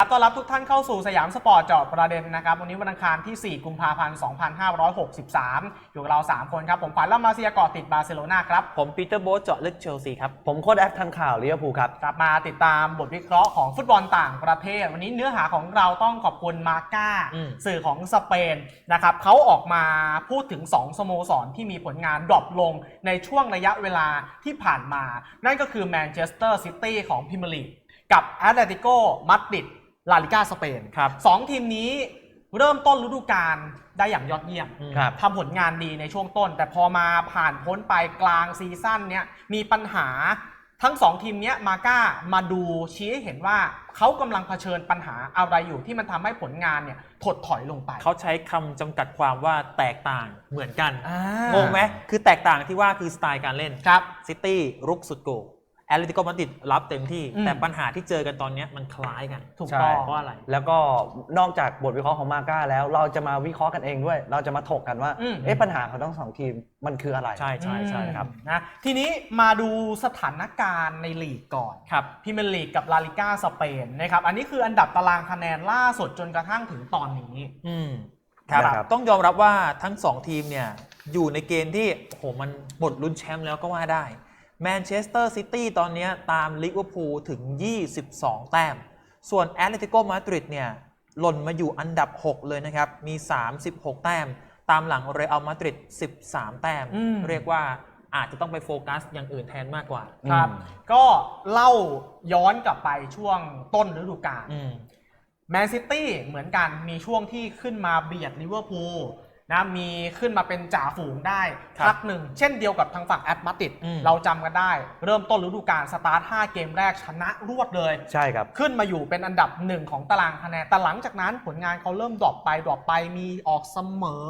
ครับต้อนรับทุกท่านเข้าสู่สยามสปอร์ตเจาะประเด็นนะครับ วันนี้วันอังคารที่ 4 กุมภาพันธ์ 2563 อยู่กับเรา 3 คนครับ ผมขวัญล่ำมาเซียเกาะติดบาร์เซโลนาครับ ผมปีเตอร์โบ๊ทเจาะลึกเชลซีครับ ผมโค้ดแอฟทันข่าวลิเวอร์พูลครับ กลับมาติดตามบทวิเคราะห์ของฟุตบอลต่างประเทศ วันนี้เนื้อหาของเราต้องขอบคุณมาก้าอืมสื่อของสเปนนะครับเขาออกมาพูดถึง 2 สโมสรที่มีผลงานดรอปลงในช่วงระยะเวลาที่ผ่านมา นั่นก็คือแมนเชสเตอร์ซิตี้ของพิมยร์ลีกกับแอตเลติโกมาดริด ลาลิก้าสเปนครับสองทีมนี้เริ่มต้นฤดูกาลได้อย่างยอดเยี่ยมอืมครับทำผลงานดีในช่วงต้น แต่พอมาผ่านพ้นไปกลางซีซั่นเนี้ยมีปัญหาทั้งสองทีมเนี้ยมาก้ามาดูชี้ให้เห็นว่าเขากำลังเผชิญปัญหาอะไรอยู่ที่มันทำให้ผลงานเนี่ยถดถอยลงไป เขาใช้คำจำกัดความว่าแตกต่างเหมือนกันอ่างงไหมคือแตกต่างที่ว่าคือสไตล์การเล่นครับซิตี้รุกสุดโก แอตเลติโกมาดริดรับเต็มที่ อืม แต่ปัญหาที่เจอกันตอนเนี้ยมันคล้ายกันถูกใช่ต้อง เพราะอะไร แล้วก็นอกจากบทวิเคราะห์ของมาก้าแล้ว เราจะมาวิเคราะห์กันเองด้วย เราจะมาถกกันว่า อืม เอ๊ะปัญหาของทั้งสองทีมมันคืออะไร ใช่ใช่ใช่อืมครับนะทีนี้มาดูสถานการณ์ในลีกก่อนครับ พรีเมียร์ลีกกับลาลิก้าสเปนนะครับอันนี้คืออันดับตารางคะแนนล่าสุดจนกระทั่งถึงตอนนี้ อืมครับนะครับ ต้องยอมรับว่าทั้ง2ทีมเนี่ยอยู่ในเกณฑ์ที่โอ้โหมันหมดลุ้นแชมป์แล้วก็ว่าได้ แมนเชสเตอร์ซิตี้ตอนเนี้ยตามลิเวอร์พูลถึง 22 แต้ม ส่วนแอตเลติโกมาดริดเนี่ยหล่นมาอยู่อันดับ 6 เลยนะครับ มี 36 แต้ม ตามหลังเรอัลมาดริด 13 แต้มอืมเรียกว่าอาจจะต้องไปโฟกัสอย่างอื่นแทนมากกว่า ครับอืมก็เล่าย้อนกลับไปช่วงต้นฤดูกาลอืมแมนซิตี้เหมือนกันมีช่วงที่ขึ้นมาเบียดลิเวอร์พูล นะมีขึ้นมาเป็นจ่าฝูงได้ครับพักหนึ่ง เช่นเดียวกับทางฝั่งแอตมาติดอืมเราจำกันได้ เริ่มต้นฤดูกาลสตาร์ท 5 เกมแรกชนะรวดเลย ใช่ครับ ขึ้นมาอยู่เป็นอันดับหนึ่งของตารางคะแนนแต่หลังจากนั้นผลงานเขาเริ่มดรอปไปดรอปไปมีออกเสมอ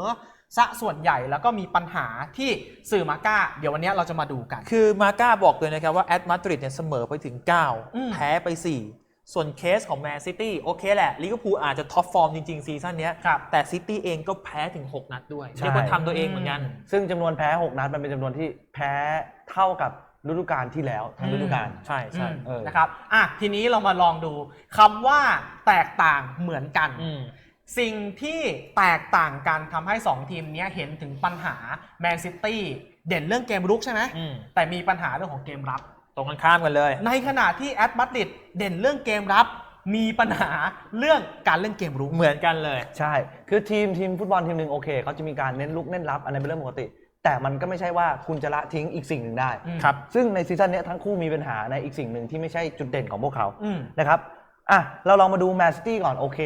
ซะส่วนใหญ่แล้วก็มีปัญหาที่สื่อมาก้า เดี๋ยววันนี้เราจะมาดูกัน คือมาก้าบอกเลยนะครับว่าแอตมาดริดเนี่ยเสมอไปถึงอืม9แพ้ไป 4 ส่วนเคสของแมนซิตี้โอเคแหละลิเวอร์พูลอาจจะท็อปฟอร์มจริง ๆ ซีซั่นเนี้ยครับแต่ซิตี้เองก็แพ้ถึง 6 นัดด้วยใช่เรียกว่าทำตัวเองเหมือนกัน ซึ่งจำนวนแพ้ 6 นัดมันเป็นจำนวนที่แพ้เท่ากับฤดูกาลที่แล้วทั้งฤดูกาลใช่ใช่อืมเออนะครับอะทีนี้เรามาลองดูคำว่าแตกต่างเหมือนกันอืมสิ่งที่แตกต่างกันทำให้ 2 ทีมเนี้ยเห็นถึงปัญหาแมนซิตี้เด่นเรื่องเกมรุกใช่ไหมอืมแต่มีปัญหาเรื่องของเกมรับ ตรงกันข้ามกันเลย ในขณะที่แอตมาดริดเด่นเรื่องเกมรับ มีปัญหาเรื่องการเล่นเกมรุกเหมือนกันเลย ใช่ คือทีมทีมฟุตบอลทีมหนึ่งโอเคเขาจะมีการเน้นลุกเน้นรับอันนั้นเป็นเรื่องปกติ แต่มันก็ไม่ใช่ว่าคุณจะละทิ้งอีกสิ่งหนึ่งได้อืมครับ ซึ่งในซีซั่นเนี้ยทั้งคู่มีปัญหาในอีกสิ่งหนึ่งที่ไม่ใช่จุดเด่นของพวกเขาอืม นะครับอะเราลองมาดูแมนซิตี้ก่อนโอเค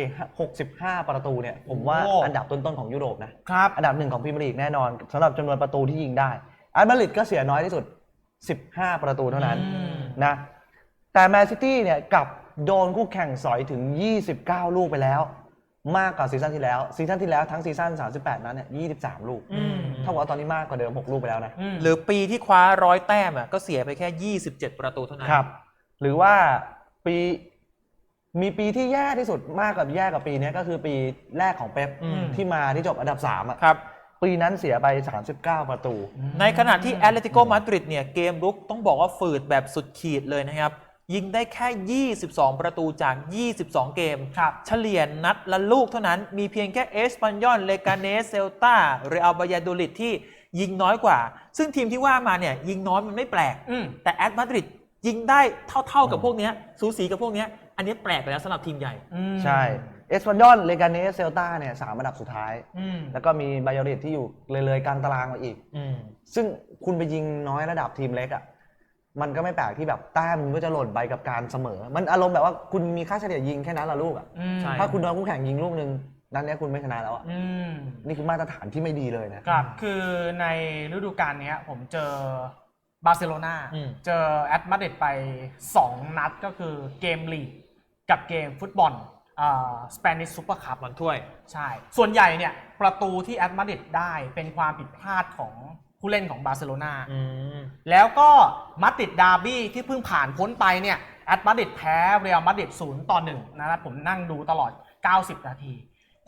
65 ประตูเนี่ยผมว่าโอ้ อันดับต้นๆของยุโรปนะ ครับ อันดับหนึ่งของพรีเมียร์ลีกแน่นอนสำหรับจำนวนประตูที่ยิงได้อัลมาดริดก็เสียน้อยที่สุด 15 ประตูเท่านั้นอืมนะแต่แมนซิตี้เนี่ยกลับโดนคู่แข่งสอยถึง 29 ลูกไปแล้ว มากกว่าซีซั่นที่แล้วซีซั่นที่แล้วทั้งซีซั่น38 นั้นเนี่ย23 ลูกอืมเท่ากับว่าตอนนี้มากกว่าเดิม 6 ลูกไปแล้วนะอืมหรือปีที่คว้าร้อยแต้มอะก็เสียไปแค่ 27 ประตูเท่านั้นครับ หรือว่าปีมีปีที่แย่ที่สุดมากกว่าแย่กว่าปีเนี้ยก็คือปีแรกของเป๊ปอืมที่มาที่จบอันดับ3อะครับ ปีนั้นเสียไป 39 ประตู ในขณะที่แอตเลติโกมาดริดเนี่ยเกมรุกต้องบอกว่าฝืดแบบสุดขีดเลยนะครับ ยิงได้แค่ 22 ประตูจาก 22 เกมครับเฉลี่ยนัดละลูกเท่านั้น มีเพียงแค่เอสปันยอน เลกาเนส เซลตาเรอัลบายาโดลิดที่ยิงน้อยกว่า ซึ่งทีมที่ว่ามาเนี่ยยิงน้อยมันไม่แปลกอืมแต่แอตมาดริดยิงได้เท่าๆกับพวกเนี้ยสูสีกับพวกเนี้ยอันนี้แปลกไปแล้วสำหรับทีมใหญ่อืมใช่ เอสปันยอนเลกาเนสเซลตาเนี่ยสามอันดับสุดท้าย อืมแล้วก็มีบายอริดที่อยู่เลยๆกลางตารางมาอีก อืมซึ่งคุณไปยิงน้อยระดับทีมเล็กอะมันก็ไม่แปลกที่แบบแต้มมันก็จะหล่นไปกับการเสมอ มันอารมณ์แบบว่าคุณมีค่าเฉลี่ยยิงแค่นั้นละลูกอะอืมใช่ ถ้าคุณโดนคู่แข่งยิงลูกหนึ่งนั้นเนี้ยคุณไม่ชนะแล้วอะอืม นี่คือมาตรฐานที่ไม่ดีเลยนะ ครับคือในฤดูกาลเนี้ย ผมเจอบาร์เซโลนาอืม เจอแอตมาดริดไป 2 นัดก็คือเกมลีกกับเกมฟุตบอลอ่า สเปนิชซูเปอร์คัพบอลถ้วย ใช่ ส่วนใหญ่เนี่ยประตูที่แอตมาดริดได้เป็นความผิดพลาดของผู้เล่นของบาร์เซโลนาอืมแล้วก็มาดริดดาร์บี้ที่เพิ่งผ่านพ้นไปเนี่ยแอตมาดริดแพ้เรียลมาดริดศูนย์ต่อหนึ่งนะครับผมนั่งดูตลอด 90 นาที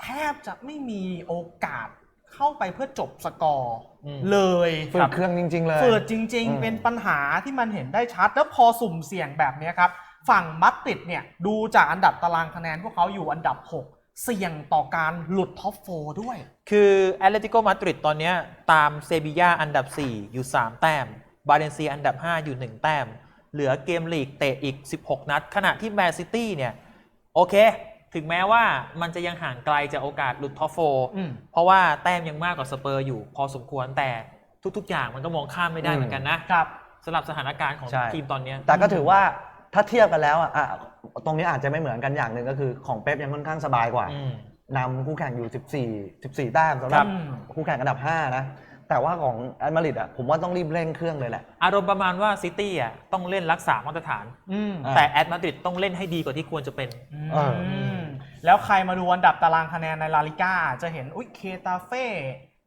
แทบจะไม่มีโอกาสเข้าไปเพื่อจบสกอร์อืมเลยฝืดเครื่องจริง ๆ เลยเฟิดจริงอืมๆเป็นปัญหาที่มันเห็นได้ชัด แล้วพอสุ่มเสี่ยงแบบเนี้ยครับ ฝั่งมัดติดเนี่ยดูจากอันดับตารางคะแนนพวกเขาอยู่อันดับ 6 เสี่ยงต่อการหลุดท็อปโฟด้วย คือแอตเลติโกมาดริดตอนเนี้ยตามเซบียาอันดับ 4 อยู่ 3 แต้ม บาเลนเซียอันดับ 5 อยู่ 1 แต้ม เหลือเกมลีกเตะอีก 16 นัด ขณะที่แมนซิตี้เนี่ย โอเค ถึงแม้ว่ามันจะยังห่างไกลจากโอกาสหลุดท็อปโฟร์อืมเพราะว่าแต้มยังมากกว่าสเปอร์อยู่พอสมควรแต่ทุก ๆ อย่างมันก็มองข้ามไม่ได้เหมือนกันนะครับสำหรับสถานการณ์ของใช่ทีมตอนเนี้ยแต่ก็ถือว่า ถ้าเทียบกันแล้วอะอะตรงนี้อาจจะไม่เหมือนกันอย่างหนึ่งก็คือของเป๊ปยังค่อนข้างสบายกว่าอืม นำคู่แข่งอยู่ 14 14แต้มสำหรับอืมคู่แข่งอันดับ 5 นะ แต่ว่าของแอตมาดริดอะผมว่าต้องรีบเร่งเครื่องเลยแหละ อารมณ์ประมาณว่าซิตี้อะต้องเล่นรักษามาตรฐาน อืม อ่า แต่แอตมาดริดต้องเล่นให้ดีกว่าที่ควรจะเป็น เออมแล้วใครมาดูอันดับตารางคะแนนในลาลิก้า จะเห็น อุ้ยเคตาเฟ่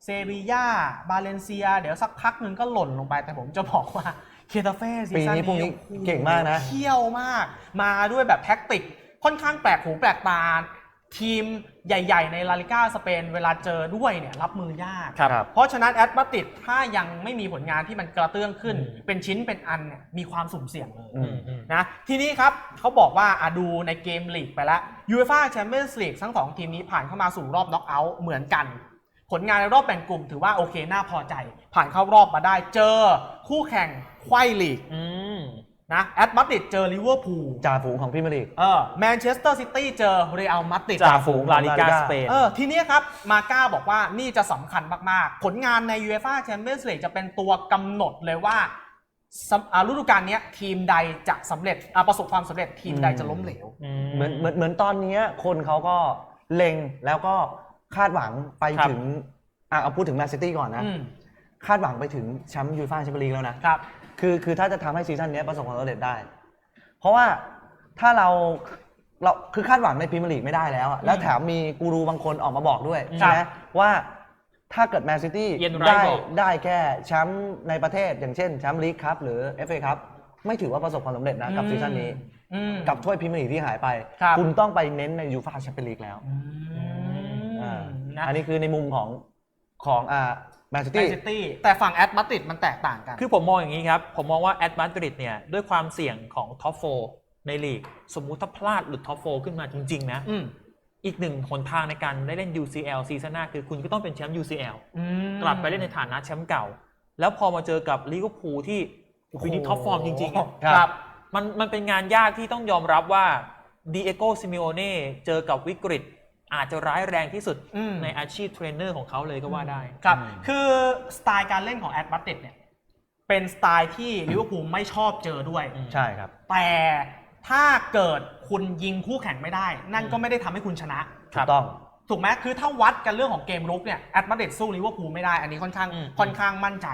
เซบียาบาเลนเซีย เดี๋ยวสักพักหนึ่งก็หล่นลงไปแต่ผมจะบอกว่า เคตาเฟ่ซีปีซั่นนี้นี้พวกนี้โอ้โหเก่งมากนะ เที่ยวมาก มาด้วยแบบแท็กติก ค่อนข้างแปลกหูแปลกตา ทีมใหญ่ ๆ ในลาลิก้าสเปนเวลาเจอด้วยเนี่ยรับมือยากครับครับ เพราะฉะนั้นแอตมาติดถ้ายังไม่มีผลงานที่มันกระเตื้องขึ้น อืม เป็นชิ้นเป็นอันเนี่ยมีความสุ่มเสี่ยงเลย อืม นะทีนี้ครับเขาบอกว่าอะดูในเกมลีกไปแล้วยูเอฟ่าแชมเปี้ยนส์ลีกทั้งสองทีมนี้ผ่านเข้ามาสู่รอบน็อกเอาท์เหมือนกัน ผลงานในรอบแบ่งกลุ่มถือว่าโอเค น่าพอใจ ผ่านเข้ารอบมาได้เจอคู่แข่ง ไขว้ลีกอืมนะแอตมาติดเจอลิเวอร์พูลจ่าฝูงของพรีเมียร์ลีก เออแมนเชสเตอร์ซิตี้เจอเรอัลมาดริดจ่าฝูงลาลิกาลาลิก้าสเปน เออทีนี้ครับ มาก้าบอกว่านี่จะสำคัญมาก ๆ ผลงานใน UEFA Champions League จะเป็นตัวกำหนดเลยว่าสำอ่าฤดูกาลเนี้ยทีมใดจะสำเร็จอ่าประสบความสำเร็จทีมใดจะล้มเหลว เหมือนเหมือนเหมือนตอนเนี้ยคนเขาก็เล็งแล้วก็คาดหวังไปครับ ถึงอะเอาพูดถึงแมนซิตี้ก่อนนะ อืม คาดหวังไปถึงแชมป์ยูฟ่าแชมเปี้ยนลีกแล้วนะครับ คือคือถ้าจะทำให้ซีซั่นเนี้ยประสบความสำเร็จได้ เพราะว่าถ้าเราเราคือคาดหวังในพรีเมียร์ลีกไม่ได้แล้วอะแล้วแถมมีกูรูบางคนออกมาบอกด้วยครับใช่ไหมว่าถ้าเกิดแมนซิตี้เย็นไรได้บอก ได้แค่แชมป์ในประเทศ อย่างเช่นแชมป์ลีกครับหรือ FA ครับไม่ถือว่าประสบความสำเร็จนะกับซีซั่นนี้ อืม กับถ้วยพรีเมียร์ลีกที่หายไป ครับ คุณต้องไปเน้นในยูฟ่าแชมเปี้ยนลีกแล้วอืมอ่านะ อันนี้คือในมุมของของอ่า แมนซิแมตี้นซิตี้แต่ฝั่งแอตมาติดมันแตกต่างกันคือผมมองอย่างนี้ครับ ผมมองว่าแอตมาดริดเนี่ยด้วยความเสี่ยงของท็อปโฟในลีก สมมุติถ้าพลาดหลุดท็อปโฟขึ้นมาจริงๆนะอืมอีกหนึ่งหนทางในการได้เล่น UCL ซีซั่นหน้าคือคุณก็ต้องเป็นแชมป์ UCL อืม กลับไปเล่นในฐานะแชมป์เก่า แล้วพอมาเจอกับลิเวอร์พูลที่ปีนี้ท็อปฟอร์มจริงๆอะครับ มันมันเป็นงานยากที่ต้องยอมรับว่าดีเอโกซิมิโอเน่เจอกับวิกฤต อาจจะร้ายแรงที่สุดอืมในอาชีพเทรนเนอร์ของเขาเลยก็ว่าได้ ครับ คือสไตล์การเล่นของแอตมาติดเนี่ย เป็นสไตล์ที่ลิเวอร์พูลไม่ชอบเจอด้วยอืมใช่ครับ แต่ถ้าเกิดคุณยิงคู่แข่งไม่ได้ นั่นก็ไม่ได้ทำให้คุณชนะถูกต้องถูกไหมคือถ้าวัดกันเรื่องของเกมรุกเนี่ยแอตมาดริดสู้ลิเวอร์พูลไม่ได้ อันนี้ค่อนข้างอืมค่อนข้างมั่นใจ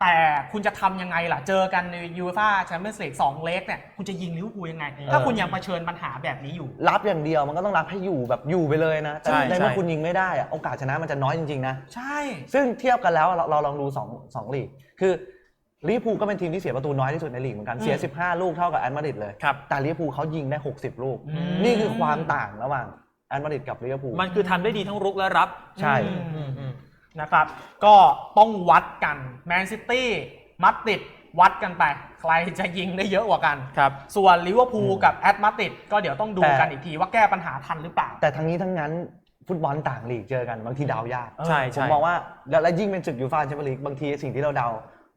แต่คุณจะทำยังไงล่ะ เจอกันในยูฟ่าแชมเปี้ยนส์ลีกสองเลกเนี่ยคุณจะยิงลิเวอร์พูลยังไง ถ้าคุณยังเผชิญปัญหาแบบนี้อยู่ รับอย่างเดียวมันก็ต้องรับให้อยู่แบบอยู่ไปเลยนะแต่ใช่ในเมื่อใช่ คุณยิงไม่ได้อะโอกาสชนะมันจะน้อยจริงๆนะ ใช่ ซึ่งเทียบกันแล้วเราเราลองดู2งลีก คือลิเวอร์พูลก็เป็นทีมที่เสียประตูน้อยที่สุดในลีกเหมือนกัน เสีย 15 ลูกเท่ากับแอตมาดริดเลย ครับ แต่ลิเวอร์พูลเขายิงได้ 60 ลูก อืม นี่คือความต่างระหว่างแอตมาดริดกับลิเวอร์พูลมันคือทำได้ดีทั้งรุกและรับ ใช่ อืมอืมอืม นะครับ ก็ต้องวัดกันแมนซิตี้มัดติดวัดกันไป ใครจะยิงได้เยอะกว่ากัน ครับส่วนลิเวอร์พูลกับแอตมาติดก็เดี๋ยวต้องดูแต่กันอีกทีว่าแก้ปัญหาทันหรือเปล่า แต่ทั้งนี้ทั้งนั้นฟุตบอลต่างลีกเจอกันบางทีเดายากใช่ผใช่มมองว่าแล้วและยิ่งเป็นศึกยูฟ่าแชมเปี้ยนลีกบางทีสิ่งที่เราเดา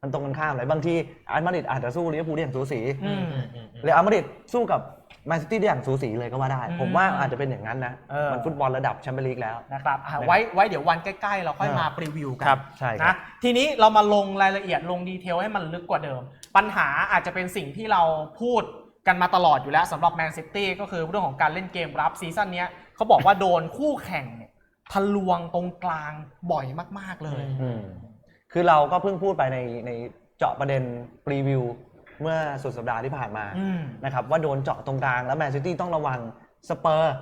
มันตรงกันข้ามเลยบางทีแอตมาดริดอาจจะสู้ลิเวอร์พูลได้อย่างสูสี อืมอืมอืมเรอัลมาดริดสู้กับ แมนซิตี้ได้อย่างสูสีเลยก็ว่าได้อืมผมว่าอาจจะเป็นอย่างนั้นนะ เออ มันฟุตบอลระดับแชมเปี้ยนลีกแล้ว นะครับอะนะครับไว้ไว้เดี๋ยววันใกล้ๆ เราค่อยมารีวิวกัครับใช่ครันะบทีนี้เรามาลงรายละเอียดลงดีเทลให้มันลึกกว่าเดิม ปัญหาอาจจะเป็นสิ่งที่เราพูดกันมาตลอดอยู่แล้วสำหรับแมนซิตี้ก็คือเรื่องของการเล่นเกมรับซีซั่นเนี้ยเขาบอกว่าโดนคู่แข่งเนี่ยทะลวงตรงกลางบ่อยมากๆเลย อืมคือเราก็เพิ่งพูดไปในในเจาะประเด็นรีวิว เมื่อสุดสัปดาห์ที่ผ่านมาอืม นะครับว่าโดนเจาะตรงกลางแล้วแมนซิตี้ต้องระวังสเปอร์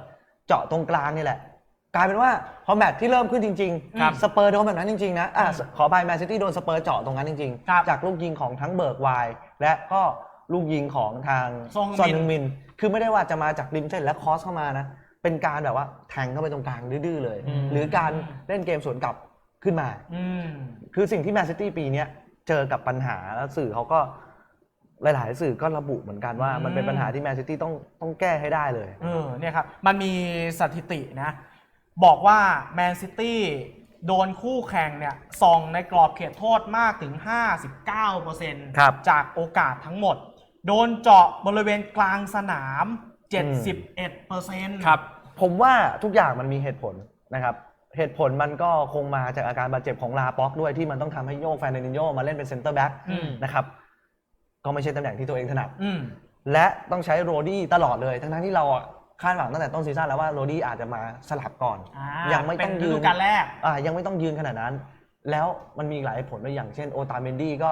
เจาะตรงกลางนี่แหละ กลายเป็นว่าพอแมตช์ที่เริ่มขึ้นจริงครับสเปอร์โดนแบบนั้นจริงๆนะอะอืมขอไปแมนซิตี้โดนสเปอร์เจาะตรงนั้นจริงครับจากลูกยิงของทั้งเบิร์กไวน์และก็ลูกยิงของทางซองฮึงมินซอนฮึงมิน คือไม่ได้ว่าจะมาจากริมเส้นและคอสเข้ามานะ เป็นการแบบว่าแทงเข้าไปตรงกลางดื้อๆเลย อืม หรือการเล่นเกมสวนกลับขึ้นมา อืม คือสิ่งที่แมนซิตี้ปีเนี้ยเจอกับปัญหาแล้วสื่อเขาก็ หลาย ๆ สื่อก็ระบุเหมือนกันว่าอืมมันเป็นปัญหาที่แมนซิตี้ต้องต้องแก้ให้ได้เลย เออเนี่ยครับ มันมีสถิตินะ บอกว่าแมนซิตี้โดนคู่แข่งเนี่ยส่องในกรอบเขตโทษมากถึง 59%ครับจากโอกาสทั้งหมด โดนเจาะบริเวณกลางสนาม 71%ครับ ผมว่าทุกอย่างมันมีเหตุผลนะครับ เหตุผลมันก็คงมาจากอาการบาดเจ็บของลาป็อกด้วยที่มันต้องทำให้โยกแฟนเดนิโยมาเล่นเป็นเซนเตอร์แบ็กอืมนะครับ ก็ไม่ใช่ตำแหน่งที่ตัวเองถนัดอืม และต้องใช้โรดี้ตลอดเลยทั้งๆที่เราอะคาดหวังตั้งแต่ต้นซีซั่นแล้วว่าโรดี้อาจจะมาสลับก่อน อ่ายังไม่ต้องเป็นฤยืดูนกาลแรก อ่ายังไม่ต้องยืนขนาดนั้น แล้วมันมีอีกหลายเหตุผลด้วยอย่างเช่นโอตาเมนดี้ก็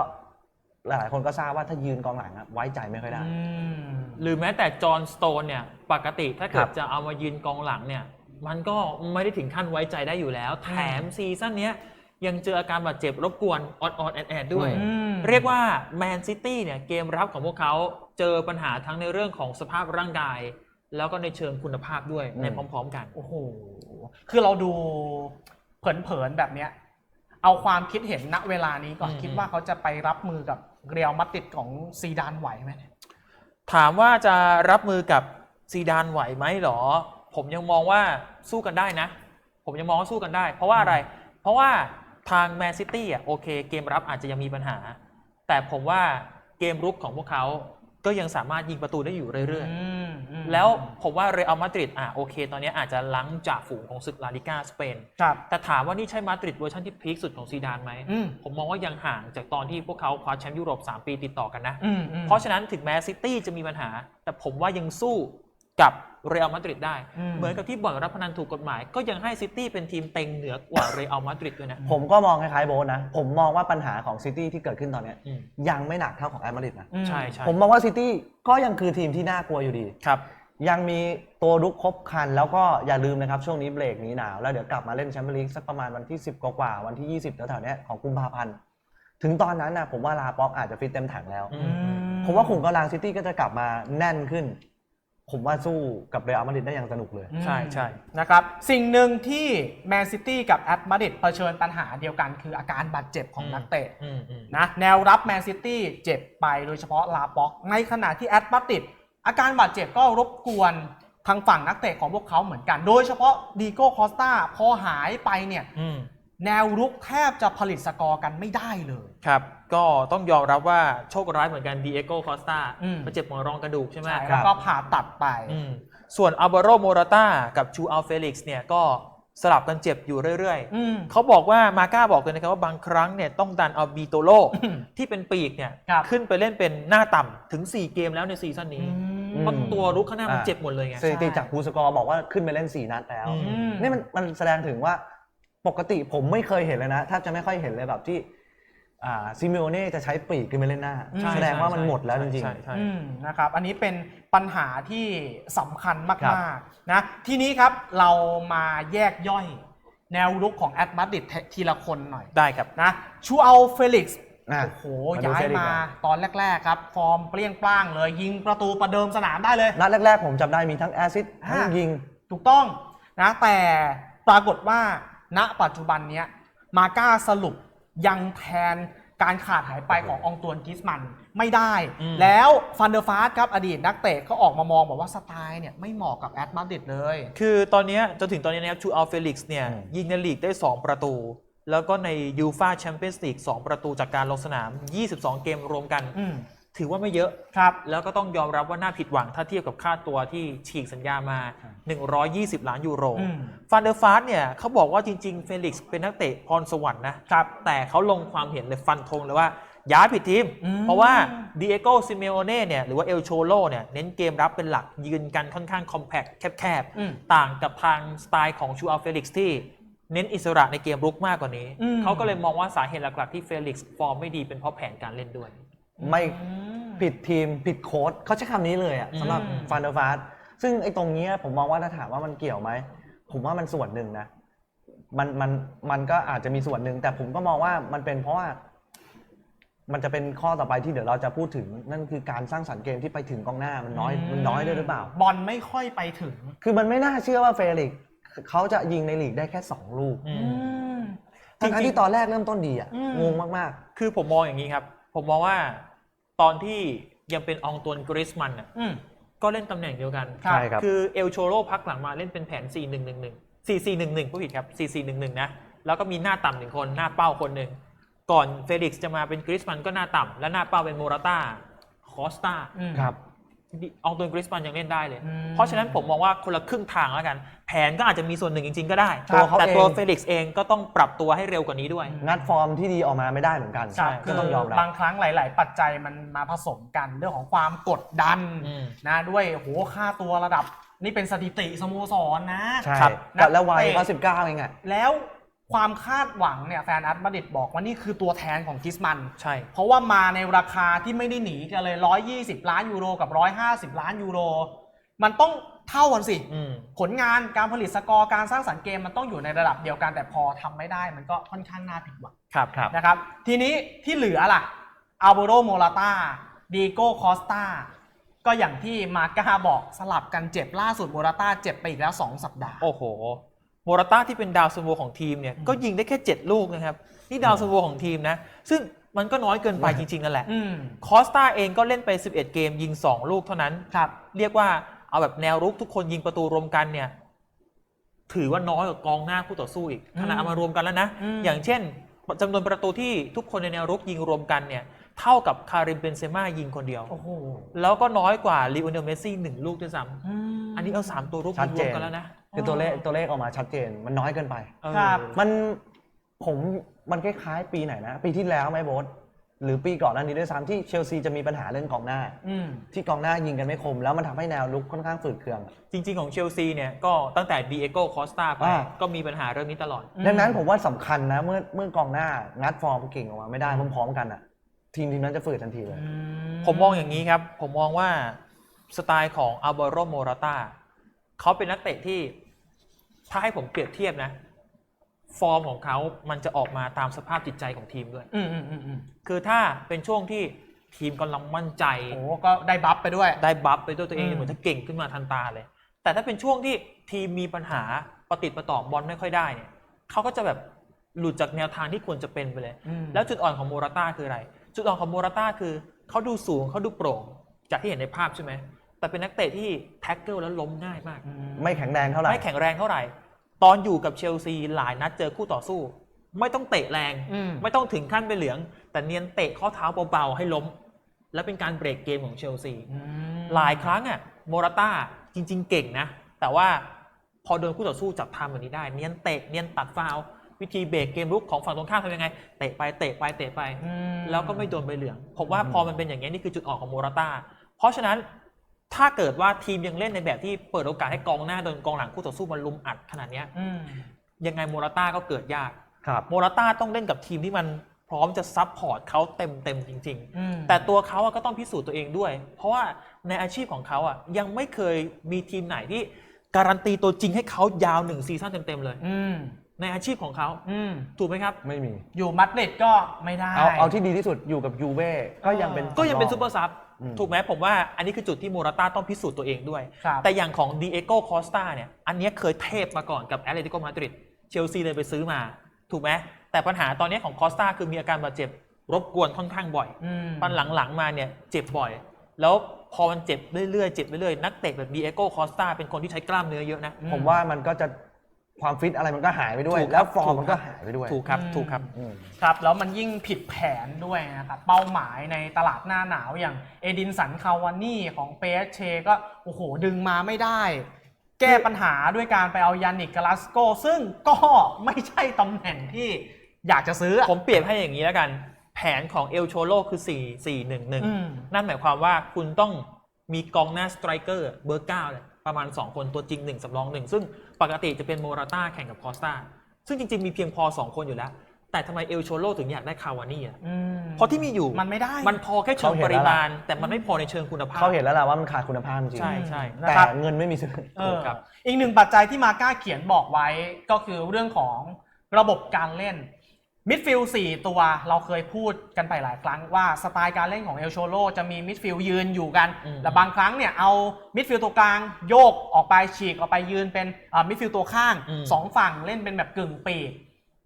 หลายๆคนก็ทราบว่าถ้ายืนกองหลังอะไว้ใจไม่ค่อยได้ อืม หรือแม้แต่จอห์นสโตนเนี่ย ปกติถ้าเกิครัดบจะเอามายืนกองหลังเนี่ย มันก็ไม่ได้ถึงขั้นไว้ใจได้อยู่แล้ว แถมซีซั่นเนี้ย ยังเจออาการบาดเจ็บรบกวนออดออดแอดแอดด้วย อืม เรียกว่าแมนซิตี้เนี่ยเกมรับของพวกเขาเจอปัญหาทั้งในเรื่องของสภาพร่างกาย แล้วก็ในเชิงคุณภาพด้วยอืม ในพร้อม ๆ กัน โอ้โห คือเราดูเผินๆแบบเนี้ย เอาความคิดเห็นณเวลานี้ก่อนอืม คิดว่าเขาจะไปรับมือกับเรียลมาดริดของซีดานไหวไหมเนี่ย ถามว่าจะรับมือกับซีดานไหวไหมหรอ ผมยังมองว่าสู้กันได้นะ ผมยังมองว่าสู้กันได้ เพราะว่าอะไร เพราะว่า ทางแมนซิตี้อะโอเค เกมรับอาจจะยังมีปัญหา แต่ผมว่าเกมรุกของพวกเขาก็ยังสามารถยิงประตูได้อยู่เรื่อยอืมอืมๆแล้วผมว่าเรอัลมาดริดอะโอเค ตอนนี้อาจจะล้างจากฝูงของศึกลาลิก้าสเปนครับแต่ถามว่านี่ใช่มาดริดเวอร์ชันที่พีคสุดของซีดานไหมอืมผมมองว่ายังห่างจากตอนที่พวกเขาคว้าแชมป์ยุโรป 3 ปีติดต่อกันนะอืมอืมเพราะฉะนั้นถึงแม้ซิตี้จะมีปัญหา แต่ผมว่ายังสู้ กับเรอัลมาดริดได้ อืม เหมือนกับที่บ่อนรับพนันถูกกฎหมาย ก็ยังให้ซิตี้เป็นทีมเต็งเหนือกว่าเรอัลมาดริดด้วยนะผมก็มองคล้ายๆโบทนะ ผมมองว่าปัญหาของซิตี้ที่เกิดขึ้นตอนเนี้ยอืมยังไม่หนักเท่าของแอตมาดริดนะอืมใช่ใช่ผมมองว่าซิตี้ก็ยังคือทีมที่น่ากลัวอยู่ดี ครับ ยังมีตัวรุกครบครัน แล้วก็อย่าลืมนะครับช่วงนี้เบรกหนี้หนาว แล้วเดี๋ยวกลับมาเล่นแชมเปี้ยนลีกสักประมาณวันที่ 10 กว่าๆวันที่ 20แถวๆเนี้ยของกุมภาพันธ์ ถึงตอนนั้นนะผมว่าลาป็อกอาจจะฟิตเต็มถังแล้วอือืม ผมว่าขุมกำลังซิตี้ก็จะกลับมาแน่นขึ้น ผมว่าสู้กับเรอัลมาดริดได้อย่างสนุกเลย ใช่ใช่นะครับ สิ่งหนึ่งที่แมนซิตี้กับแอตมาดริดเผชิญปัญหาเดียวกันคืออาการบาดเจ็บของนักเตะอืมอืมนะแนวรับแมนซิตี้เจ็บไปโดยเฉพาะลาป็อก ในขณะที่แอตมาดริดอาการบาดเจ็บก็รบกวนทางฝั่งนักเตะของพวกเขาเหมือนกัน โดยเฉพาะดีโก้คอสตาพอหายไปเนี่ยอืมแนวรุกแทบจะผลิตสกอร์กันไม่ได้เลยครับ ก็ต้องยอมรับว่าโชคร้ายเหมือนกันดีเอโกคอสตาอืมเจ็บหมอนรองกระดูกใช่ไหมใช่ครัแล้วบก็ผ่าตัดไป อืมส่วนอัล v าโรโมราตากับชูอัลเฟลิกซ์เนี่ยก็สลับกันเจ็บอยู่เรื่อยๆอืมเขาบอกว่ามาก้าบอกเลยนะครับว่าบางครั้งเนี่ยต้องดันเอาบีโตโลอืมที่เป็นปีกเนี่ยครับ ขึ้นไปเล่นเป็นหน้าต่ำถึง 4 เกมแล้วในซีซั่นนี้อืมเพราะตัวรุกข้างหน้ามันอ่า เจ็บหมดเลยไง สถิติจากภูสกอร์บอกว่าขึ้นไปเล่น 4 นัดแล้ว อือืมนี่มันมันแสดงถึงว่าปกติผมไม่เคยเห็นเลยนะแทบจะไม่ค่อยเห็นเลยแบบที่อ่า ซิเมโอเน่จะใช้ปีกขึ้นไปเล่นหน้า ใช่ แสดงว่ามันหมดแล้วจริง ใช่ใช่อืมนะครับอันนี้เป็นปัญหาที่สำคัญครัมากๆนะทีนี้ครับเรามาแยกย่อยแนวรุกของแอตมาดริดทีละคนหน่อยได้ครับ นะชูอัลเฟลิกซ์ๆอะโอ้โหมาดูย้ายเฟลิกซ์มาก่อน ตอนแรก ๆ ครับ ฟอร์มเปรี้ยงปร้างเลย ยิงประตูประเดิมสนามได้เลยนัดแรกๆผมจำได้มีทั้งแอซิสต์ทั้งอะ ยิง ถูกต้องนะแต่ปรากฏว่าณปัจจุบันเนี้ยมาก้าสรุป ยังแทนการขาดหายไปขององตวนกิสมันไม่ได้อืมแล้วฟันเดอร์ฟาสครับอดีตนักเตะก็ออกมามองบอกว่าสไตล์เนี่ยไม่เหมาะกับแอตมาดริดเลย คือตอนเนี้ยจนถึงตอนนี้นะครับชูอัลเฟลิกซ์เนี่ยอืมยิงในลีกได้ 2 ประตู แล้วก็ในยูฟาแชมเปี้ยนส์ลีก2ประตูจากการลงสนาม 22 เกมรวมกันอืมถือว่าไม่เยอะครับ แล้วก็ต้องยอมรับว่าน่าผิดหวังถ้าเทียบกับค่าตัวที่ฉีกสัญญามา 120 ล้านยูโร อืมฟานเดอร์ฟาสเนี่ยเขาบอกว่าจริงๆ เฟลิกซ์เป็นนักเตะพรสวรรค์นะครับ แต่เขาลงความเห็นเลยฟันธงเลยว่าย้ายผิดทีม อืม เพราะว่าดิเอโกซิเมโอเน่เนี่ยหรือว่าเอลโชโลเนี่ยเน้นเกมรับเป็นหลักยืนกันค่อนข้างคอมแพคแคบอืม ๆ ต่างกับทางสไตล์ของชูอัลเฟลิกซ์ที่เน้นอิสระในเกมรุกมากกว่านี้ อืม เขาก็เลยมองว่าสาเหตุหลักๆที่เฟลิกซ์ฟอร์มไม่ดีเป็นเพราะแผนการเล่นด้วย ไม่อืม ผิดทีมผิดโค้ดเขาใช้คำนี้เลยอะอืมสำหรับฟานเดอร์ฟาส ซึ่งไอ้ตรงเนี้ยผมมองว่าถ้าถามว่ามันเกี่ยวไหมผมว่ามันส่วนหนึ่งนะมันมันมันก็อาจจะมีส่วนหนึ่งแต่ผมก็มองว่ามันเป็นเพราะว่า มันจะเป็นข้อต่อไปที่เดี๋ยวเราจะพูดถึงนั่นคือการสร้างสรรค์เกมที่ไปถึงกองหน้ามันน้อยมันน้อยด้วยหรือเปล่า บอลไม่ค่อยไปถึง คือมันไม่น่าเชื่อว่าเฟลิกซ์เขาจะยิงในลีกได้แค่สองลูกอือืมมทั้งๆที่ตอนแรกเริ่มต้นดีอะอืม งงมากคือผมมองอย่างนี้ครับ ผมมองว่าตอนที่ยังเป็นอองตวนกริสมันอะอืม ก็เล่นตำแหน่งเดียวกันครับใช่ครับ คือเอลโชโรพักหลังมาเล่นเป็นแผน 4 1 1 1 4 4 1 1ผู้ผิดครับ 4 4 1 1 นะ แล้วก็มีหน้าต่ำหนึ่งคน หน้าเป้าคนหนึ่ง ก่อนเฟลิกซ์จะมาเป็นกริสมันก็หน้าต่ำและหน้าเป้าเป็นโมราต้า คอสตาอืมครับ อองตวนกริสมันยังเล่นได้เลย อืมเพราะฉะนั้นผมมองว่าคนละครึ่งทางแล้วกัน แผนก็อาจจะมีส่วนหนึ่งจริง ๆ ก็ได้ ตัวเขาแต่ตัวเอง เฟลิกซ์เองก็ต้องปรับตัวให้เร็วกว่านี้ด้วย งัดฟอร์มที่ดีออกมาไม่ได้เหมือนกัน ใช่ ก็ต้องยอมรับ บางครั้งหลาย ๆ ปัจจัยมันมาผสมกันเรื่องของความกดดันอืม นะด้วยโหค่าตัวระดับ นี่เป็นสถิติสโมสรนะ ใช่ครับ แล้วแล้ววัยนักเตะเขาสิบเก้าเองอะ แล้ว ความคาดหวังเนี่ยแฟนอัตมาดริดบอกว่านี่คือตัวแทนของกิสมัน ใช่ เพราะว่ามาในราคาที่ไม่ได้หนีกันเลย 120 ล้านยูโรกับ 150 ล้านยูโร มันต้องเท่ากันสิอืมผลงานการผลิตสกอร์การสร้างสรรค์เกมมันต้องอยู่ในระดับเดียวกันแต่พอทำไม่ได้มันก็ค่อนข้างน่าผิดหวังครับครับนะครับ ทีนี้ที่เหลือล่ะอัลโบโรโมราตาดีโก้คอสตาก็อย่างที่มาก้าบอกสลับกันเจ็บล่าสุดโมราตาเจ็บไปอีกแล้ว 2 สัปดาห์ โอ้โหโมราต้าที่เป็นดาวซันโวของทีมเนี่ยก็ยิงได้แค่ 7 ลูกนะครับ นี่ดาวซันโวของทีมนะ ซึ่งมันก็น้อยเกินไปจริง ๆ นั่นแหละอืมคอสตาเองก็เล่นไป 11 เกมยิง 2 ลูกเท่านั้นครับเรียกว่าเอาแบบแนวรุกทุกคนยิงประตูรวมกันเนี่ย ถือว่าน้อยกว่ากองหน้าคู่ต่อสู้อีกขนาดเอามารวมกันแล้วนะอืมอย่างเช่นจำนวนประตูที่ทุกคนในแนวรุกยิงรวมกันเนี่ยเท่ากับคาริมเบนเซม่ายิงคนเดียวโอ้โหแล้วก็น้อยกว่าลิโอเนลเมสซี่หนึ่งลูกด้วยซ้ำอืมอันนี้เอาสามตัวรุกชัยิดงรเจวมนกันแล้วนะ คือตัวเลขตัวเลขออกมาชัดเจน มันน้อยเกินไปเออครับ มันผมมันคล้ายๆปีไหนนะ ปีที่แล้วไหมโบสหรือปีก่อนหน้านี้ด้วยซ้ำที่เชลซีจะมีปัญหาเรื่องกองหน้า อืม ที่กองหน้ายิงกันไม่คม แล้วมันทำให้แนวลุกค่อนข้างฝืดเคืองอะจริง ๆ ของเชลซีเนี่ย ก็ตั้งแต่ดีเอโก้คอสตาไปอ่า ก็มีปัญหาเรื่องนี้ตลอด อืม ดังนั้นผมว่าสำคัญนะ เมื่อเมื่อกองหน้างัดฟอร์มเก่งออกมาไม่ได้พร้อมๆกันอะทีมทีมนั้นจะฝืดทันทีเลยอืผมมองอย่างนี้ครับ ผมมองว่าสไตล์ของอัล a โรโมราตา เขาเป็นนักเตะที่ถ้าให้ผมเปรียบเทียบนะ ฟอร์มของเขามันจะออกมาตามสภาพจิตใจของทีมด้วย อืมอืมอืมอืมคือถ้าเป็นช่วงที่ทีมกำลังมั่นใจ โอ้ก็ได้บัฟไปด้วย ได้บัฟไปด้วยตัวเองอืม เหมือนจะเก่งขึ้นมาทันตาเลย แต่ถ้าเป็นช่วงที่ทีมมีปัญหาประติดประต่อบอลไม่ค่อยได้เนี่ยเขาก็จะแบบหลุดจากแนวทางที่ควรจะเป็นไปเลย อืมแล้วจุดอ่อนของโมราต้าคืออะไร จุดอ่อนของโมราต้าคือเขาดูสูงเขาดูโปร่ง จากที่เห็นในภาพใช่ไหม แต่เป็นนักเตะที่แท็กเกิลแล้วล้มง่ายมากอืไม่แข็งแรงเท่าไหร่ ไม่แข็งแรงเท่าไหร่ ตอนอยู่กับเชลซีหลายนัดเจอคู่ต่อสู้ ไม่ต้องเตะแรงอืมไม่ต้องถึงขั้นไปเหลือง แต่เนียนเตะข้อเท้าเบาๆให้ล้ม และเป็นการเบรกเกมของเชลซีอืมหลายครั้งอะโมราต้าจริง ๆ เก่งนะ แต่ว่าพอโดนคู่ต่อสู้จับทำแบบนี้ได้ เนียนเตะเนียนตัดฟาวล์วิธีเบรกเกมรุกของฝั่งตรงข้ามทำยังไง เตะไปเตะไปเตะไปอืมแล้วก็ไม่โดนใบเหลืองผมว่าอืมพอมันเป็นอย่างนี้ยนี่คือจุดอ่อนของโมราต้าเพราะฉะนั้น ถ้าเกิดว่าทีมยังเล่นในแบบที่เปิดโอกาสให้กองหน้าโดนกองหลังคู่ต่อสู้มาลุมอัดขนาดเนี้ยอืมยังไงโมราต้าก็เกิดยากครับโมราต้าต้องเล่นกับทีมที่มันพร้อมจะซับพอร์ตเขาเต็มเต็มๆจริงๆอืมแต่ตัวเขาอะก็ต้องพิสูจน์ตัวเองด้วย เพราะว่าในอาชีพของเขาอะยังไม่เคยมีทีมไหนที่การันตีตัวจริงให้เขายาวหนึ่งซีซั่นเต็มๆเลยอืมในอาชีพของเขาอืมถูกไหมครับ ไม่มี อยู่มัดริดก็ไม่ได้ เอาเอาที่ดีที่สุดอยู่กับยูเว่ก็ยังเป็นก็ยังเป็นสำรซูเปอร์ซับอืม ถูกไหมผมว่าอันนี้คือจุดที่โมราต้าต้องพิสูจน์ตัวเองด้วย ครับแต่อย่างของดีเอโก้คอสตาเนี่ยอันเนี้ยเคยเทพมาก่อนกับแอตเลติโกมาดริดเชลซีเลยไปซื้อมา ถูกไหมแต่ปัญหาตอนเนี้ยของคอสตาคือมีอาการบาดเจ็บรบกวนค่อนข้างบ่อย อืมปันหลังๆมาเนี่ยเจ็บบ่อย แล้วพอมันเจ็บเรื่อยๆเจ็บเรื่อยๆนักเตะแบบดีเอโก้คอสตาเป็นคนที่ใช้กล้ามเนื้อเยอะนะอืมผมว่ามันก็จะ ความฟิตอะไรมันก็หายไปด้วย ถูกครับแล้วฟอร์มถูกมันก็หายไปด้วย ถูกครับอืมถูกครับ อืม ครับแล้วมันยิ่งผิดแผนด้วยนะครับเป้าหมายในตลาดหน้าหนาวอย่างเอดินสันคาวานี่ของเปเชก็โอ้โหดึงมาไม่ได้ แก้ปัญหาด้วยการไปเอายานิกกาลาสโก ซึ่งก็ไม่ใช่ตำแหน่งที่อยากจะซื้ออะผมเปรียบให้อย่างนี้แล้วกัน แผนของเอลโชโลคือ 4 4 1 อืม 1 นั่นหมายความว่าคุณต้องมีกองหน้าสไตรเกอร์เบอร์9เลยประมาณ 2 คนตัวจริง 1สำรอง 1 ซึ่ง ปกติจะเป็นโมราต้าแข่งกับคอสตาซึ่งจริง ๆ มีเพียงพอ 2 คนอยู่แล้ว แต่ทำไมเอลโชโลถึงอยากได้คาวานี่อะอืมเพราะที่มีอยู่ มันไม่ได้มันพอแค่เชิงเขาเห็ปนแล้วริล่ะมาณ แต่มันไม่พอในเชิงคุณภาพ เขาเห็นแล้วแหละว่ามันขาดคุณภาพจริงใช่ใช่นะแต่ครับ เงินไม่มีซื้อ เอถูอกครับ อีกหนึ่งปัจจัยที่มาก้าเขียนบอกไว้ก็คือเรื่องของระบบการเล่น มิดฟิลด์สี่ตัวเราเคยพูดกันไปหลายครั้งว่าสไตล์การเล่นของเอลโชโลจะมีมิดฟิลด์ยืนอยู่กันอืมแต่บางครั้งเนี่ยเอามิดฟิลด์ตัวกลางโยกออกไปฉีกออกไปยืนเป็นมิดฟิลด์ตัวข้างสองฝั่งเล่นเป็นแบบกึ่งปีก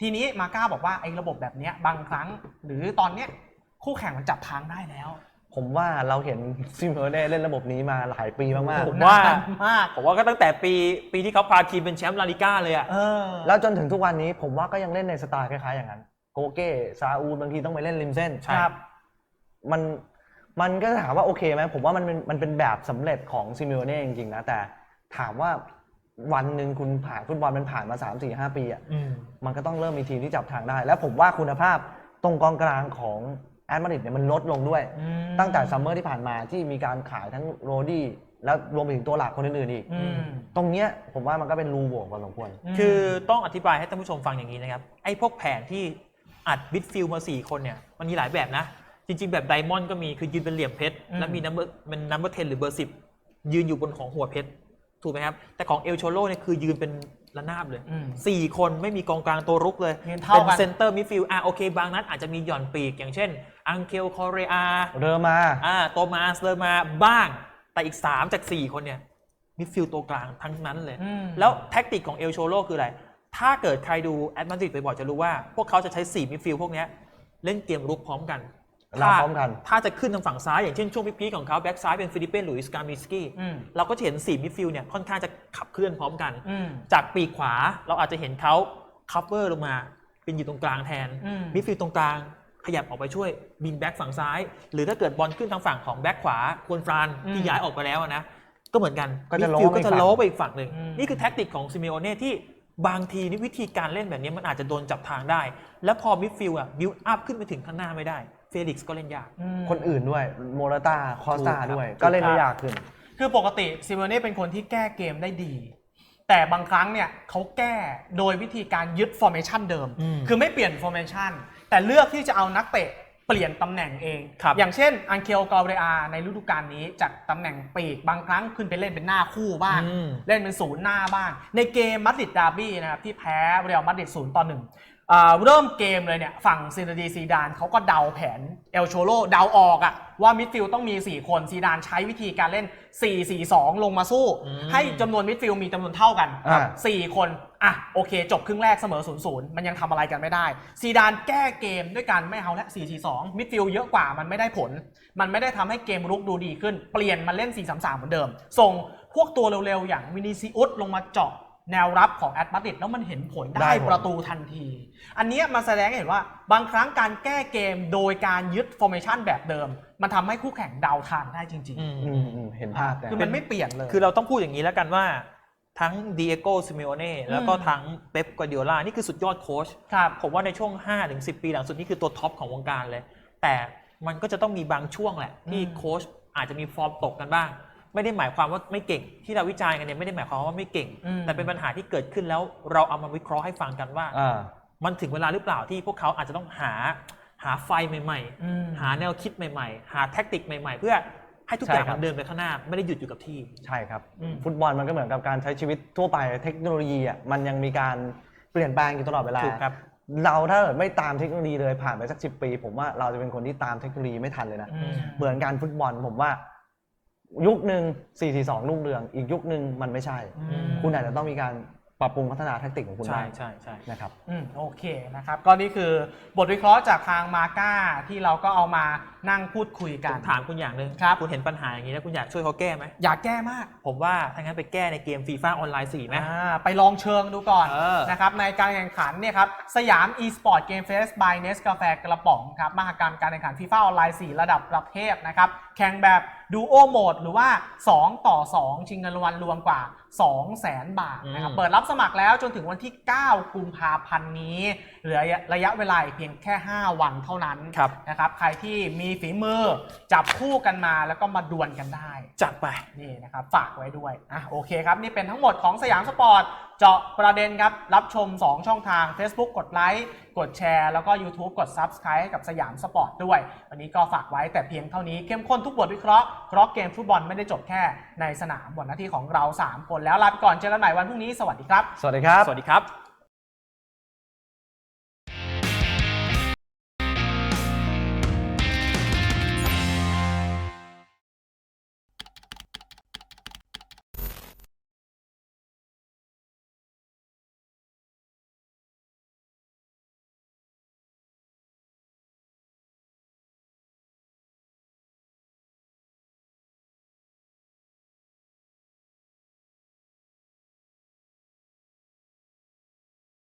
ทีนี้มาก้าบอกว่าไอ้ระบบแบบเนี้ยบางครั้ง หรือตอนเนี้ยคู่แข่งมันจับทางได้แล้ว ผมว่าเราเห็นซิมเ o อร์เน่เล่นระบบนี้มาหลายปีมากผมว่านนมากผมว่าก็ตั้งแต่ปีปีที่เขาพาทีมเป็นแชมป์ลาลิก้าเลยอะเออๆแล้วจนถึงทุกวันนี้ผมว่าก็ยังเล่นในสไตล์คล้ายๆอย่างนั้น โกเก้ซาอูลบางทีต้องไปเล่นริมเส้นครับ มันมันก็ถามว่าโอเคไหมผมว่ามันเป็นมันเป็นแบบสำเร็จของซิมิโอเน่จริงๆนะแต่ถามว่าวันหนึ่งคุณผ่านฟุตบอลมันผ่านมา3 4 5ปีอะอืมมันก็ต้องเริ่มมีทีมที่จับทางได้ แล้วผมว่าคุณภาพตรงกองกลางของแอดมาดริดเนี่ยมันลดลงด้วยอืมตั้งแต่ซัมเมอร์ที่ผ่านมาที่มีการขายทั้งโรดี้แล้วรวมไปถึงตัวหลักคนอื่นๆอีกอืมตรงเนี้ยผมว่ามันก็เป็นรูโหว่พอสมควรคือต้องอธิบายให้ท่านผู้ชมฟังอย่างนี้นะครับไอ้พวกแผนที่ อัดบิดฟิลมา 4 คนเนี่ยมันมีหลายแบบนะ จริง ๆ แบบไดมอนด์ก็มีคือยืนเป็นเหลี่ยมเพชรอืมแล้วมีนัมเบอร์เป็นนัมเบอร์เทนหรือเบอร์สิบยืนอยู่บนของหัวเพชร ถูกไหมครับ แต่ของเอลโชโลเนี่ยคือยืนเป็นระนาบเลยอืมสี่คนไม่มีกองกลางตัวรุกเลยยืนเท่าเป็นกันเซนเตอร์มิดฟิลด์อะโอเค บางนัดอาจจะมีหย่อนปีก อย่างเช่น อังเคลคอเรอาเริ่มมาอ่าโตมาสเลอร์มาบ้าง แต่อีก 3 จาก 4 คนเนี่ยมิดฟิลด์ตัวกลางทั้งนั้นเลยอืมแล้วแท็กติกของเอลโชโลคืออะไร ถ้าเกิดใครดูแอดมาดริดไปบ่อยๆจะรู้ว่า พวกเขาจะใช้4มิดฟิลด์พวกเนี้ยเล่นเกมรุกพร้อมกันรับพร้อมกัน ถ้าจะขึ้นทางฝั่งซ้าย อย่างเช่นช่วงพีคๆของเขาแบ็กซ้ายเป็นฟิลิปเป้หลุยส์กามิสกี้อืมเราก็จะเห็น4มิดฟิลด์เนี่ยค่อนข้างจะขับเคลื่อนพร้อมกันอืมจากปีกขวาเราอาจจะเห็นเขาคัฟเวอร์ลงมาเป็นอยู่ตรงกลางแทนอืมมิดฟิลด์ตรงกลางขยับออกไปช่วยบิงแบ็กฝั่งซ้าย หรือถ้าเกิดบอลขึ้นทางฝั่งของแบ็กขวาควรฟรานที่ย้ายออกไปแล้วนะก็เหมือนกันก็จะมิดฟิลด์โล้ไปก็จะฝั่งโล้ไปอีกฝั่งหนึ่งอืมนี่คือแท็กติกของซิเมโอเน่ที่ บางทีนี่วิธีการเล่นแบบนี้มันอาจจะโดนจับทางได้ แล้วพอมิดฟิลด์อะบิวอัพขึ้นไปถึงข้างหน้าไม่ได้ เฟลิกซ์ก็เล่นยากอืมคนอื่นด้วยโมราตาคอสตาถูกครับด้วยถูกก็เล่นได้ครับยากขึ้น คือปกติซิเมเน่เป็นคนที่แก้เกมได้ดี แต่บางครั้งเนี่ยเขาแก้โดยวิธีการยึดฟอร์เมชันเดิมอืมคือไม่เปลี่ยนฟอร์เมชันแต่เลือกที่จะเอานักเตะ เปลี่ยนตำแหน่งเอง ครับอย่างเช่นอังเคลกอเรอาในฤดูกาลนี้จากตำแหน่งปีกบางครั้งขึ้นไปเล่นเป็นหน้าคู่บ้าง อืม เล่นเป็นศูนย์หน้าบ้าง ในเกมมัดริดดาร์บี้นะครับที่แพ้เรียลมัดริดศูนย์ต่อหนึ่งอ่า เริ่มเกมเลยเนี่ยฝั่งซินดีซีดานเขาก็เดาแผนเอลโชโลเดาออกอะว่ามิดฟิลด์ต้องมี 4 คนซีดานใช้วิธีการเล่น 4-4-2 ลงมาสู้อืมให้จำนวนมิดฟิลด์มีจำนวนเท่ากันอ่าสี่คนอะโอเค จบครึ่งแรกเสมอ0ูนย์มันยังทำอะไรกันไม่ได้ ซีดานแก้เกมด้วยการไม่เอาและ 4-4-2 มิดฟิลด์เยอะกว่ามันไม่ได้ผล มันไม่ได้ทำให้เกมรุกดูดีขึ้น เปลี่ยนมาเล่น 4-3-3 เหมือนเดิม ส่งพวกตัวเร็วๆ อย่างวินิซิอุสลงมาเจาะ แนวรับของแอตมาติดแล้วมันเห็นผลได้ได้ผล ประตูทันที อันเนี้ยมาแสดงให้เห็นว่าบางครั้งการแก้เกมโดยการยึดฟอร์เมชันแบบเดิม มันทำให้คู่แข่งเดาทางได้จริงอืมอืมอืมเห็นภาพๆแต่คือมันไม่เปลี่ยนเลย คือเราต้องพูดอย่างนี้แล้วกันว่า ทั้งดีเอโกซิเมโอเน่แล้วก็อืมทั้งเป๊ปกวาร์ดิโอลานี่คือสุดยอดโค้ช ครับ ผมว่าในช่วง 5-10 ปีหลังสุดนี่คือตัวท็อปของวงการเลย แต่มันก็จะต้องมีบางช่วงแหละ ที่อืม โค้ชอาจจะมีฟอร์มตกกันบ้าง ไม่ได้หมายความว่าไม่เก่ง ที่เราวิจารณ์กันเนี่ยไม่ได้หมายความว่าไม่เก่ง อืม แต่เป็นปัญหาที่เกิดขึ้นแล้วเราเอามาวิเคราะห์ให้ฟังกันว่า อ่า มันถึงเวลาหรือเปล่าที่พวกเขาอาจจะต้องหาหาไฟใหม่ อืม ๆ หาแนวคิดใหม่ ๆ หาแท็กติกใหม่ ๆ เพื่อให้ทุกอย่างใช่ครับมันเดินไปข้างหน้า ไม่ได้หยุดอยู่กับที่ ใช่ครับ อืมฟุตบอลมันก็เหมือนกับการใช้ชีวิตทั่วไปเทคโนโลยีอะมันยังมีการเปลี่ยนแปลงอยู่ตลอดเวลาถูกครับ เราถ้าเกิดไม่ตามเทคโนโลยีเลยผ่านไปสักสิปี ผมว่าเราจะเป็นคนที่ตามเทคโนโลยีไม่ทันเลยนะ อืม เหมือนการฟุตบอลผมว่า ยุคหนึ่ง4-4-2รุ่งเรือง อีกยุคหนึ่งมันไม่ใช่อืมคุณอาจจะต้องมีการ ปรับปรุงพัฒนาแทคติกของคุณใช่ได้ใช่ใช่นะครับ อืมโอเคนะครับ ก็นี่คือบทวิเคราะห์จากทางมาก้าที่เราก็เอามานั่งพูดคุยผกันมถามคุณอย่างหนึ่งครับ คุณเห็นปัญหาอย่างนี้แล้วคุณอยากช่วยเขาแก้ไหม อยากแก้มาก ผมว่าถ้างั้นไปแก้ในเกมฟีฟ่าออนไลน์4ไหม อ่าไปลองเชิงดูก่อนเออนะครับในการแข่งขันเนี่ยครับสยาม e-sport game fest by Nest กาแฟกระป๋องครับมหกรรมการแข่งขันฟีฟ่าออนไลน์ 4 ระดับประเทศนะครับ แข่งแบบดูโอโหมดหรือว่า 2 ต่อ 2 ชิงเงินรางวัลรวมกว่า 2 0 0 0 0 0บาทนะครับอืมเปิดรับสมัครแล้วจนถึงวันที่ 9 กุมภาพันธ์นี้ เหลือระยะเวลาอีกเพียงแค่ 5 วันเท่านั้นครับนะครับ ใครที่มีฝีมือจับคู่กันมาแล้วก็มาดวลกันได้ จัดไป นี่นะครับ ฝากไว้ด้วยอะโอเคครับ นี่เป็นทั้งหมดของสยามสปอร์ต เจาะประเด็นครับ รับชม 2 ช่องทาง Facebook กดไลค์ กดแชร์ แล้วก็ YouTube กด Subscribe ให้กับสยามสปอร์ตด้วย วันนี้ก็ฝากไว้แต่เพียงเท่านี้ เข้มข้นทุกบทวิเคราะห์เพราะเกมฟุตบอลไม่ได้จบแค่ในสนามบนหน้าที่ของเรา 3 คนแล้วลาไปก่อนเจอกันใหม่วันพรุ่งนี้สวัสดีครับ สวัสดีครับ สวัสดีครับ